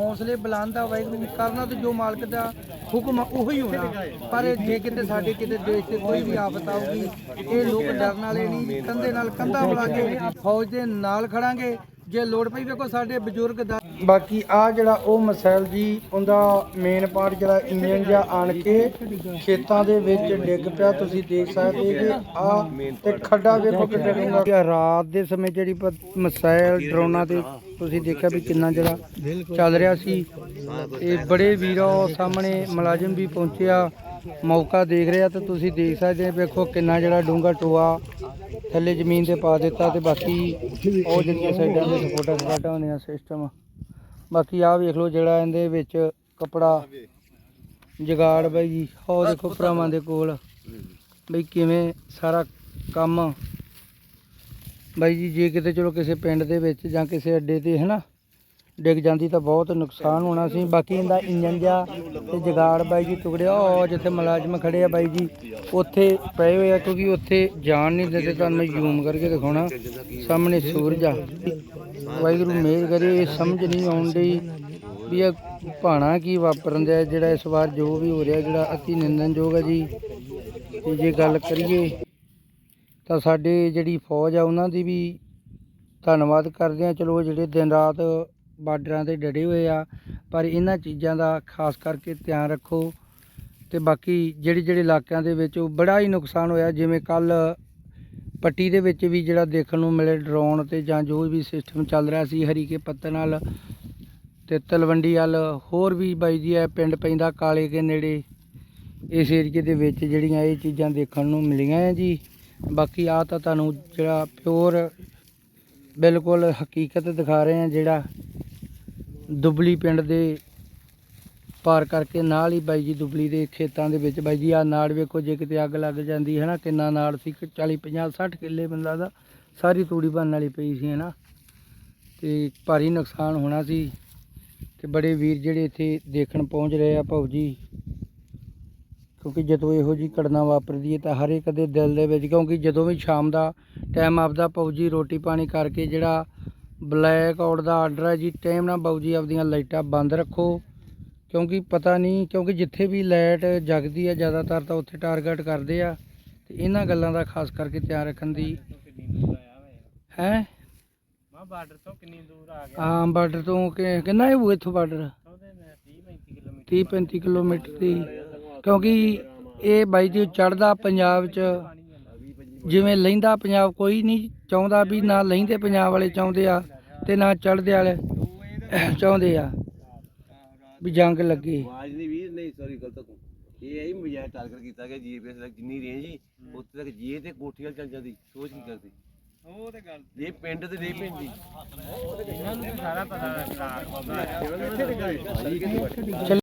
ਹੌਸਲੇ ਬੁਲੰਦ ਆ, ਵਾਹਿਗੁਰੂ ਨੇ ਕਰਨਾ ਤੇ ਜੋ ਮਾਲਕ ਦਾ ਹੁਕਮ ਆ, ਉਹੀ ਹੋਣਾ। ਪਰ ਜੇ ਕਿਤੇ ਸਾਡੇ ਕਿਤੇ ਦੇਸ਼ ਤੇ ਕੋਈ ਵੀ ਆਫਤ ਆਊਗੀ, ਇਹ ਲੋਕ ਡਰਨ ਵਾਲੇ ਨਹੀਂ, ਕੰਧੇ ਨਾਲ ਕੰਧਾ ਬੁਲਾ ਕੇ ਫੌਜ ਦੇ ਨਾਲ ਖੜਾਂਗੇ ਜੇ ਲੋੜ ਪਈ ਵੇਖੋ ਸਾਡੇ ਬਜ਼ੁਰਗ ਦਾ ਬਾਕੀ ਆ ਜਿਹੜਾ ਉਹ ਮਸੈਲ ਜੀ ਉਹਦਾ ਮੇਨ ਪਾਰਟ ਜਿਹੜਾ ਇੰਜਨ ਜਾਂ ਆਣ ਕੇ ਖੇਤਾਂ ਦੇ ਵਿੱਚ ਡਿੱਗ ਪਿਆ ਤੁਸੀਂ ਦੇਖ ਸਕਦੇ ਕਿ ਆ ਤੇ ਖੱਡਾ ਵੇਖੋ ਕਿੱਥੇ ਡੂੰਘਾ ਰਾਤ ਦੇ ਸਮੇਂ ਜਿਹੜੀ ਮਸੈਲ ਡਰੋਨਾਂ ਤੇ ਤੁਸੀਂ ਦੇਖਿਆ ਵੀ ਕਿੰਨਾ ਜਿਹੜਾ ਚੱਲ ਰਿਹਾ ਸੀ। ਇਹ ਬੜੇ ਵੀਰੋ ਸਾਹਮਣੇ ਮੁਲਾਜ਼ਮ ਵੀ ਪਹੁੰਚਿਆ। ਮੌਕਾ ਦੇਖ ਰਿਹਾ ਤਾਂ ਤੁਸੀਂ ਦੇਖ ਸਕਦੇ ਵੇਖੋ ਕਿੰਨਾ ਜਿਹੜਾ ਡੂੰਘਾ ਟੋਆ ਥੱਲੇ ਜ਼ਮੀਨ ਤੇ ਪਾ ਦਿੱਤਾ ਤੇ ਬਾਕੀ ਉਹ ਜਿਹੜੀਆਂ ਸਾਈਡਾਂ ਦੇ ਸਪੋਰਟਾਂ ਸਪਾਟਾਂ ਹੁੰਦੀਆਂ ਸਿਸਟਮ ਬਾਕੀ ਆਹ ਵੇਖ ਲਓ ਜਿਹੜਾ ਇਹਦੇ ਵਿੱਚ ਕਪੜਾ ਜਗਾੜ ਬਾਈ ਜੀ, ਉਹ ਦੇਖੋ ਭਰਾਵਾਂ ਦੇ ਕੋਲ। ਬਈ ਕਿਵੇਂ ਸਾਰਾ ਕੰਮ। ਬਾਈ ਜੀ, ਜੇ ਕਿਤੇ ਚਲੋ ਕਿਸੇ ਪਿੰਡ ਦੇ ਵਿੱਚ ਜਾਂ ਕਿਸੇ ਅੱਡੇ ਤੇ ਹੈ ਨਾ ਡਿੱਗ ਜਾਂਦੀ ਤਾਂ ਬਹੁਤ ਨੁਕਸਾਨ ਹੋਣਾ ਸੀ। ਬਾਕੀ ਇਹਦਾ ਇੰਜਨ ਜਿਹਾ ਤੇ ਜਗਾੜ ਬਾਈ ਜੀ ਟੁਕੜਿਆ ਉਹ ਜਿੱਥੇ ਮੁਲਾਜ਼ਮ ਖੜੇ ਆ ਬਾਈ ਜੀ, ਉੱਥੇ ਪਏ ਹੋਏ ਆ ਕਿਉਂਕਿ ਉੱਥੇ ਜਾਣ ਨਹੀਂ ਦਿੰਦੇ, ਤੁਹਾਨੂੰ ਜ਼ੂਮ ਕਰਕੇ ਦਿਖਾਉਣਾ। ਸਾਹਮਣੇ ਸੂਰਜ ਆ। ਵਾਹਿਗੁਰੂ ਮਿਹਰ ਕਰੇ, ਇਹ ਸਮਝ ਨਹੀਂ ਆਉਣ ਡਈ ਵੀ ਇਹ ਭਾਣਾ ਕੀ ਵਾਪਰਨ ਦਿਆ, ਜਿਹੜਾ ਇਸ ਵਾਰ ਜੋ ਵੀ ਹੋ ਰਿਹਾ, ਜਿਹੜਾ ਅਤੀ ਨਿੰਦਨਯੋਗ ਹੈ ਜੀ। ਤੇ ਜੇ ਗੱਲ ਕਰੀਏ ਤਾਂ ਸਾਡੇ ਜਿਹੜੀ ਫੌਜ ਆ, ਉਹਨਾਂ ਦੀ ਵੀ ਧੰਨਵਾਦ ਕਰਦੇ ਆ। ਚਲੋ ਜਿਹੜੇ ਦਿਨ ਰਾਤ ਬਾਰਡਰਾਂ ਤੇ ਡਟੇ ਹੋਏ ਆ, ਪਰ ਇਹਨਾਂ ਚੀਜ਼ਾਂ ਦਾ ਖਾਸ ਕਰਕੇ ਧਿਆਨ ਰੱਖੋ ਤੇ ਬਾਕੀ ਜਿਹੜੇ ਜਿਹੜੇ ਇਲਾਕਿਆਂ ਦੇ ਵਿੱਚ ਉਹ ਬੜਾ ਹੀ ਨੁਕਸਾਨ ਹੋਇਆ, ਜਿਵੇਂ ਕੱਲ ਪੱਟੀ ਦੇ ਵਿੱਚ ਵੀ ਜਿਹੜਾ ਦੇਖਣ ਨੂੰ ਮਿਲੇ ਡਰੋਨ ਤੇ ਜਾਂ ਜੋ ਵੀ ਸਿਸਟਮ ਚੱਲ ਰਿਹਾ ਸੀ, ਹਰੀਕੇ ਪੱਤਨ ਨਾਲ ਤੇ ਤਲਵੰਡੀ ਵੱਲ, ਹੋਰ ਵੀ ਬਾਈ ਜੀ ਇਹ ਪਿੰਡ ਪੈਂਦਾ ਕਾਲੇ ਕੇ ਨੇੜੇ, ਇਸ ਏਰੀਏ ਦੇ ਵਿੱਚ ਜਿਹੜੀਆਂ ਇਹ ਚੀਜ਼ਾਂ ਦੇਖਣ ਨੂੰ ਮਿਲੀਆਂ ਆ ਜੀ। ਬਾਕੀ ਆ ਤਾਂ ਤੁਹਾਨੂੰ ਜਿਹੜਾ ਪਿਓਰ ਬਿਲਕੁਲ ਹਕੀਕਤ ਦਿਖਾ ਰਹੇ ਆ ਜਿਹੜਾ ਦੁਬਲੀ ਪਿੰਡ ਦੇ ਪਾਰ ਕਰਕੇ ਨਾਲ ਹੀ ਬਾਈ ਜੀ ਦੁਬਲੀ ਦੇ ਖੇਤਾਂ ਦੇ ਵਿੱਚ। ਬਾਈ ਜੀ ਆ ਨਾੜ ਵੇਖੋ, ਜੇ ਕਿਤੇ ਅੱਗ ਲੱਗ ਜਾਂਦੀ ਹੈ ਨਾ, ਕਿੰਨਾ ਨਾੜ ਸੀ 40 50 60 ਕਿੱਲੇ ਬੰਦਾ ਦਾ, ਸਾਰੀ ਤੂੜੀ ਬਣਨ ਵਾਲੀ ਪਈ ਸੀ ਹੈ ਨਾ ਤੇ ਭਾਰੀ ਨੁਕਸਾਨ ਹੋਣਾ ਸੀ ਤੇ ਬੜੇ ਵੀਰ ਜਿਹੜੇ ਇੱਥੇ ਦੇਖਣ ਪਹੁੰਚ ਰਹੇ ਆ ਭਾਊ ਜੀ, ਕਿਉਂਕਿ ਜਦੋਂ ਇਹੋ ਜੀ ਘਟਨਾ ਵਾਪਰਦੀ ਹੈ ਤਾਂ ਹਰ ਇੱਕ ਦੇ ਦਿਲ ਦੇ ਵਿੱਚ, ਕਿਉਂਕਿ ਜਦੋਂ ਵੀ ਸ਼ਾਮ ਦਾ ਟਾਈਮ ਆਪਦਾ ਭਾਊ ਜੀ ਰੋਟੀ ਪਾਣੀ ਕਰਕੇ ਜਿਹੜਾ ਬਲੈਕ ਆਊਟ ਦਾ ਆਰਡਰ ਹੈ ਜੀ। ਟਾਈਮ ਨਾਲ ਭਾਊ ਜੀ ਆਪਦੀਆਂ ਲਾਈਟਾਂ ਬੰਦ ਰੱਖੋ। ਕਿਉਂਕਿ ਪਤਾ ਨਹੀਂ ਕਿਉਂਕਿ ਜਿੱਥੇ ਵੀ ਲਾਈਟ ਜਗਦੀ ਹੈ ਜ਼ਿਆਦਾਤਰ ਤਾਂ ਉੱਥੇ ਟਾਰਗੇਟ ਕਰਦੇ ਆ। ਤੇ ਇਹਨਾਂ ਗੱਲਾਂ ਦਾ ਖਾਸ ਕਰਕੇ ਧਿਆਨ ਰੱਖਣ ਦੀ ਹੈ? ਮਾ ਬਾਰਡਰ ਤੋਂ ਕਿੰਨੀ ਦੂਰ ਆ ਗਿਆ। ਹਾਂ ਬਾਰਡਰ ਤੋਂ ਕਿੰਨਾ ਹੈ ਉਹ ਇੱਥੋਂ ਬਾਰਡਰ? ਉਹਦੇ ਮੈਂ 30 35 ਕਿਲੋਮੀਟਰ। 30 35 ਕਿਲੋਮੀਟਰ ਦੀ। ਕਿਉਂਕਿ ਇਹ ਬਾਈ ਜੀ ਚੜਦਾ ਪੰਜਾਬ 'ਚ। ਜਿਵੇਂ ਲਹਿੰਦਾ ਪੰਜਾਬ ਕੋਈ ਨਹੀਂ ਚਾਹੁੰਦਾ ਵੀ ਨਾ ਲਹਿੰਦੇ ਪੰਜਾਬ ਵਾਲੇ ਚਾਹੁੰਦੇ ਆ ਤੇ ਨਾ ਚੜਦੇ ਵਾਲੇ ਚਾਹੁੰਦੇ ਆ ਵੀ ਜੰਗ ਲੱਗੇ। ਆਵਾਜ਼ ਨਹੀਂ ਵੀਰ ਨਹੀਂ ਸੌਰੀ ਗਲਤ ਤੋਂ ਇਹ ਹੈ ਹੀ ਮਜਾਜ ਟਾਰਗੇਟ ਕੀਤਾ ਗਿਆ ਜੀਪੀਐਸ ਦਾ ਜਿੰਨੀ ਰੇਂਜ ਹੀ। ਉੱਥੇ ਤੱਕ ਜੇ ਤੇ ਕੋਠੀ ਵੱਲ ਚੱਲ ਜਾਂਦੀ ਸੋਚ ਕੀ ਕਰਦੀ। ਉਹ ਤੇ ਗੱਲ ਇਹ ਪਿੰਡ ਤੇ ਨਹੀਂ ਪੈਂਦੀ। ਇਹਨਾਂ ਨੂੰ ਸਾਰਾ ਪਤਾ ਹੈ